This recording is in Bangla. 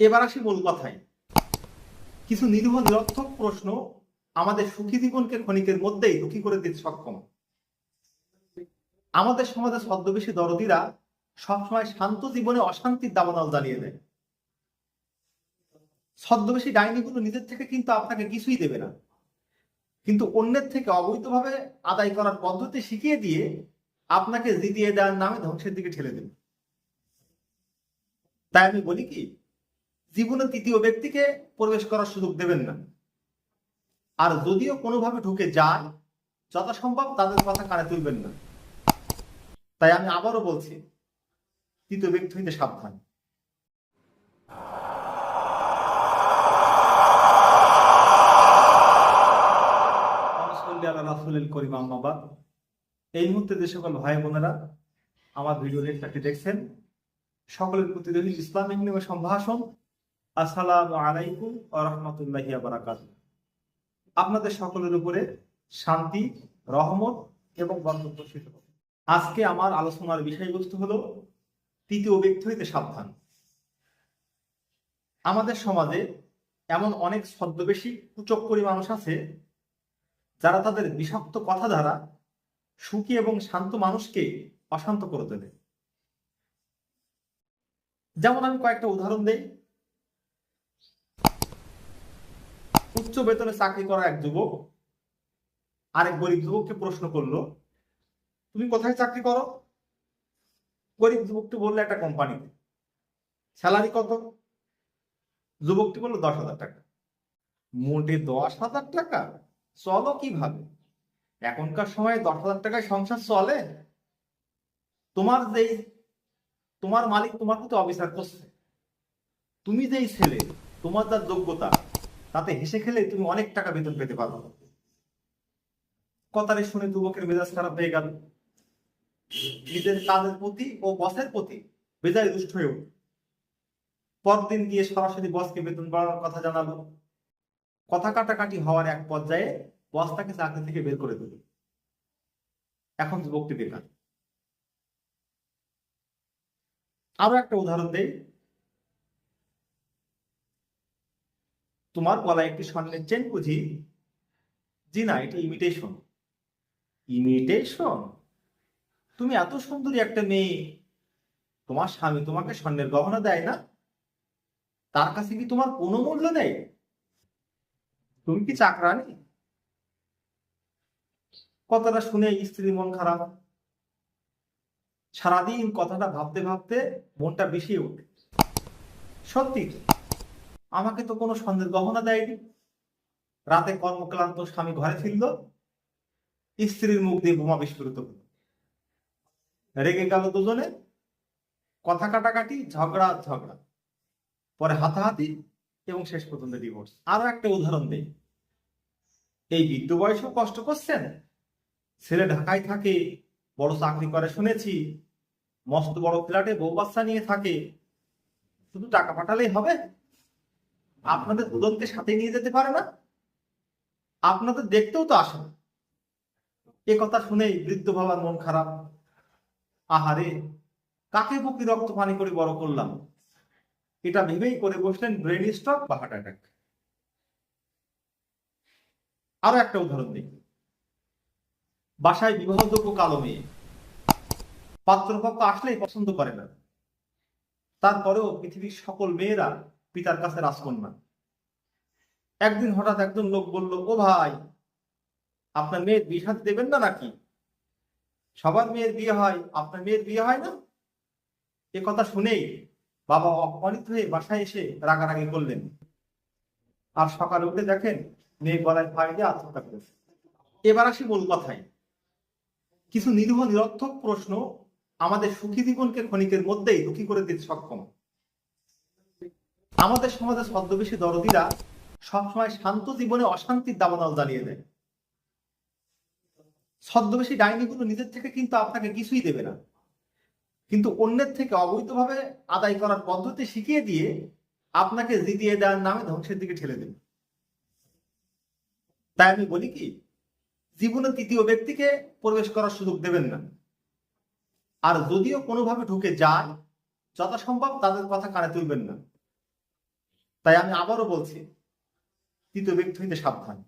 এবার আসি মূল কথায়। কিছু নিরীহ নিরর্থক প্রশ্ন আমাদের সুখী জীবনকে ক্ষণিকের মধ্যেই দুঃখী করে দিতে সক্ষম। আমাদের সমাজে ছদ্মবেশী দরদিরা সবসময় শান্ত জীবনে অশান্তির দাবানল জ্বালিয়ে দেয়। ছদ্মবেশী ডাইনিগুলো নিজের থেকে কিন্তু আপনাকে কিছুই দেবে না। কিন্তু অন্যের থেকে অবৈধভাবে আদায় করার পদ্ধতি শিখিয়ে দিয়ে আপনাকে জিতিয়ে দেওয়ার নামে ধ্বংসের দিকে ঠেলে দেবে। তাই আমি বলি কি জীবনে তৃতীয় ব্যক্তিকে প্রবেশ করার সুযোগ দেবেন না। আর যদিও কোনোভাবে ঢুকে যায়, যথাসম্ভব তাদের কথা কানে তুলবেন না। তাই আমি আবারও বলছি, তৃতীয় ব্যক্তি হইতে সাবধান। এই মুহূর্তে যে সকল ভাই বোনেরা আমার ভিডিও লেকচারটি দেখছেন, সকলের প্রতি ইসলামিক সম্ভাষণ আসসালামু আলাইকুম ও রহমতুল্লাহি বারাকাত আপনাদের সকলের উপরে শান্তি, রহমত এবং বর্ষিত আজকে আমার আলোচনার বিষয়বস্তু হলো তৃতীয় ব্যক্তি হইতে সাবধান। আমাদের সমাজে এমন অনেক ছদ্মবেশী কুচক্করি মানুষ আছে, যারা তাদের বিষাক্ত কথা দ্বারা সুখী এবং শান্ত মানুষকে অশান্ত করে দেবে যেমন আমি কয়েকটা উদাহরণ দেই। উচ্চ বেতনে চাকরি করা এক যুবক, আরেক গরিব যুবককে প্রশ্ন করল, তুমি কোথায় চাকরি করো? গরিব যুবকটি বলল, একটা কোম্পানিতে। স্যালারি কত? যুবকটি বলল, দশ হাজার টাকা। মোটে দশ হাজার টাকা? চলো কীভাবে? এখনকার সময় দশ হাজার টাকায় সংসার চলে। তোমার যেই, তোমার মালিক তোমার প্রতি অবিচার করছে। তুমি যেই ছেলে, তোমার যার যোগ্যতা তাতে হেসে খেলে তুমি অনেক টাকা বেতন পেতে পারো। কথাটা শুনে যুবকের মেজাজ খারাপ হয়ে গেল। নিজের কাজের প্রতি ও বসের প্রতি বেজায় দুষ্ট হয়ে উঠল। পরদিন গিয়ে সরাসরি বসকে বেতন বাড়ানোর কথা জানালো। কথা কাটাকাটি হওয়ার এক পর্যায়ে বস তাকে চাকরি থেকে বের করে দিল। এখন যুবকটি বেকার। আরও একটা উদাহরণ দেই। তোমার গলায় একটি স্বর্ণের চেন বুঝি? জি না, এটা ইমিটেশন ইমিটেশন তুমি এত সুন্দরী একটা মেয়ে। তোমার স্বামী তোমাকে স্বর্ণের গহনা দেয় না? তার কাছে কি তোমার কোনো মূল্য নেই? তুমি কি চাকরানি কথাটা শুনে স্ত্রীর মন খারাপ। সারাদিন কথাটা ভাবতে ভাবতে মনটা বেশি ওঠে। সত্যি আমাকে তো কোনো সন্দেহ, গহনা দেয়নি। রাতে কর্মক্লান্ত স্বামী ঘরে ফিরল। স্ত্রীর মুখ দিয়ে বোমা বিস্ফোরিত হলো। রেগে গেল দুজনে। কথা কাটাকাটি, ঝগড়া ঝগড়া। পরে হাতাহাতি এবং শেষ পর্যন্ত ডিভোর্স আরও একটা উদাহরণ দেই। এই বৃদ্ধ বয়সেও কষ্ট করছেন? ছেলে ঢাকায় থাকে, বড় চাকরি করে শুনেছি। মস্ত বড় ফ্ল্যাটে বউ বাচ্চা নিয়ে থাকে। শুধু টাকা পাঠালেই হবে? আপনাদের দুজনকে সাথে নিয়ে যেতে পারে না। আপনাদের দেখতেও তো আসে। এ কথা শুনেই বৃদ্ধ বাবার মন খারাপ। আহারে, কাকে বুকি রক্ত পানি করে বড় করলাম? এটা ভেবেই করে বসলেন ব্রেন স্ট্রোক বা হার্ট অ্যাটাক। আরও একটা উদাহরণ দিই। বাসায় বিবাহযোগ্য কালো মেয়ে। পাত্রপক্ষ আসলেই পছন্দ করে না। তারপরেও পৃথিবীর সকল মেয়েরা পিতার কাছে রাজকন্যা। একদিন হঠাৎ একজন লোক বলল, ও ভাই, আপনার মেয়ের বিয়ে সাথে দেবেন না নাকি? সবার মেয়ের বিয়ে হয়, আপনার মেয়ের বিয়ে হয় না? এ কথা শুনেই বাবা অপমানিত হয়ে বাসায় এসে রাগারাগি করলেন। আর সকালে উঠে দেখেন মেয়ে গলায় ফাঁই দিয়ে আত্মহত্যা করেছে। এবার আসি মূল কথায়। কিছু নিরীহ নিরর্থক প্রশ্ন আমাদের সুখী জীবনকে ক্ষণিকের মধ্যেই দুঃখী করে দিতে সক্ষম। আমাদের সমাজে ছদ্মবেশী দরদিরা সবসময় শান্ত জীবনে অশান্তির দাবানল জ্বালিয়ে দেয়। ছদ্মবেশী ডাইনিগুলো নিজের থেকে কিন্তু আপনাকে কিছুই দেবে না। কিন্তু অন্যের থেকে অবৈধভাবে আদায় করার পদ্ধতি শিখিয়ে দিয়ে আপনাকে জিতিয়ে দেওয়ার নামে ধ্বংসের দিকে ঠেলে দেবে। তাই আমি বলি কি জীবনে তৃতীয় ব্যক্তিকে প্রবেশ করার সুযোগ দেবেন না। আর যদিও কোনোভাবে ঢুকে যায়, যথাসম্ভব তাদের কথা কানে তুলবেন না। তাই আমি আবারও বলছি তৃতীয় ব্যক্তি হইতে সাবধান।